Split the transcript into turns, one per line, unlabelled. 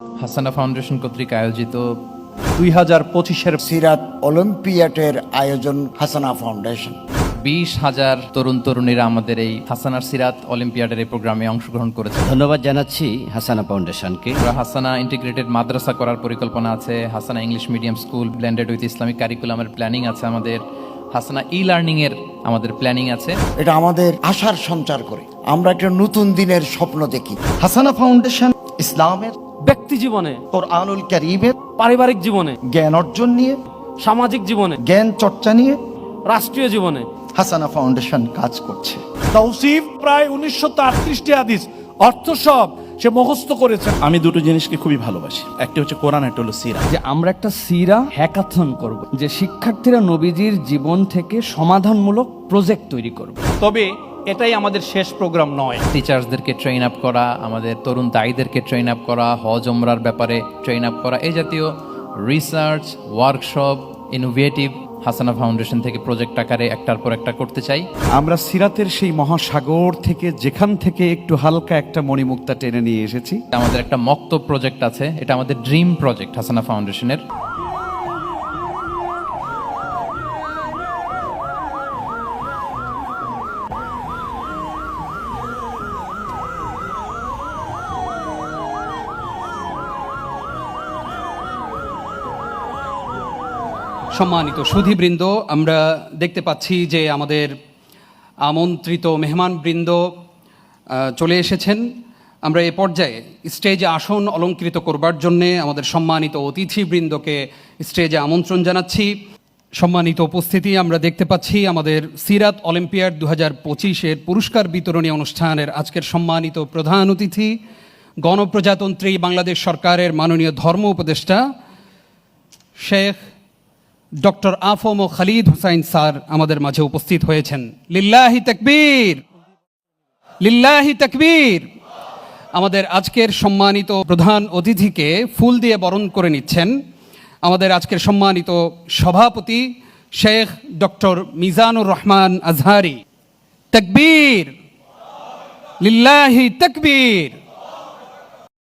হাসানা ফাউন্ডেশন কর্তৃক আয়োজিত
দুই হাজার পঁচিশের
সিরাত অলিম্পিয়াডের আয়োজন হাসানা ফাউন্ডেশন।
বিশ হাজার তরুণ তরুণীরা আমাদের এই হাসানার সিরাত অলিম্পিয়াডের এই প্রোগ্রামে অংশগ্রহণ করেছে।
ধন্যবাদ জানাচ্ছি হাসানা ফাউন্ডেশনকে।
হাসানা ইন্টিগ্রেটেড মাদ্রাসা করার পরিকল্পনা আছে Hasana English medium school blended with Islamic কারিকুলামের planning আছে আমাদের হাসানা ই লার্নিং এর আমাদের প্ল্যানিং আছে।
এটা আমাদের আশার সঞ্চার করে। আমরা একটা নতুন দিনের স্বপ্ন দেখি।
হাসানা ফাউন্ডেশন ইসলামের
ব্যক্তি জীবনে
কোরআনুল করিমের
পারিবারিক জীবনে
জ্ঞান অর্জন নিয়ে
সামাজিক জীবনে
জ্ঞান চর্চা নিয়ে
রাষ্ট্রীয় জীবনে।
হাসানা ফাউন্ডেশন কাজ করছে।
তৌসিফ প্রায় উনিশশো আটত্রিশটি হাদিস অর্থ সব সে মুখস্থ করেছে।
আমি দুটো জিনিসকে খুবই ভালোবাসি। একটা হচ্ছে কোরআন একটা হলো সিরা।
যে আমরা একটা সিরা হ্যাকাথন করব যে শিক্ষার্থীরা নবীজির জীবন থেকে সমাধানমূলক প্রজেক্ট তৈরি করবে।
তবে এটাই আমাদের শেষ প্রোগ্রাম নয়।
টিচার্সদেরকে ট্রেন আপ করা আমাদের তরুণ দায়ীদেরকে ট্রেন আপ করা হজ ওমরার ব্যাপারে ট্রেন আপ করা এই জাতীয় research workshop innovative Hasana foundation থেকে প্রজেক্ট আকারে একটার পর একটা করতে চাই।
আমরা সিরাতের সেই মহাসাগর থেকে যেখান থেকে একটু হালকা একটা মণিমুক্তা টেনে নিয়ে এসেছি।
আমাদের একটা মক্ত প্রজেক্ট আছে এটা আমাদের ড্রিম প্রজেক্ট হাসানা ফাউন্ডেশনের
সম্মানিত সুধীবৃন্দ আমরা দেখতে পাচ্ছি যে আমাদের আমন্ত্রিত মেহমানবৃন্দ আহ, চলে এসেছেন। আমরা এ পর্যায়ে স্টেজে আসন অলঙ্কৃত করবার জন্যে আমাদের সম্মানিত অতিথিবৃন্দকে স্টেজে আমন্ত্রণ জানাচ্ছি। সম্মানিত উপস্থিতি আমরা দেখতে পাচ্ছি আমাদের সিরাত অলিম্পিয়াড দু হাজার পঁচিশের পুরস্কার বিতরণী অনুষ্ঠানের আজকের সম্মানিত প্রধান অতিথি গণপ্রজাতন্ত্রী বাংলাদেশ সরকারের মাননীয় ধর্ম উপদেষ্টা শেখ ডক্টর আফম ও খালিদ হুসাইন স্যার আমাদের মাঝে উপস্থিত হয়েছেন। লিল্লাহি তকবীর! লিল্লাহি তকবীর! আমাদের আজকের সম্মানিত প্রধান অতিথিকে ফুল দিয়ে বরণ করে নিচ্ছেন। আমাদের আজকের সম্মানিত সভাপতি শেখ ডক্টর মিজানুর রহমান আজহারি। তকবীর! লিল্লাহি তাকবীর!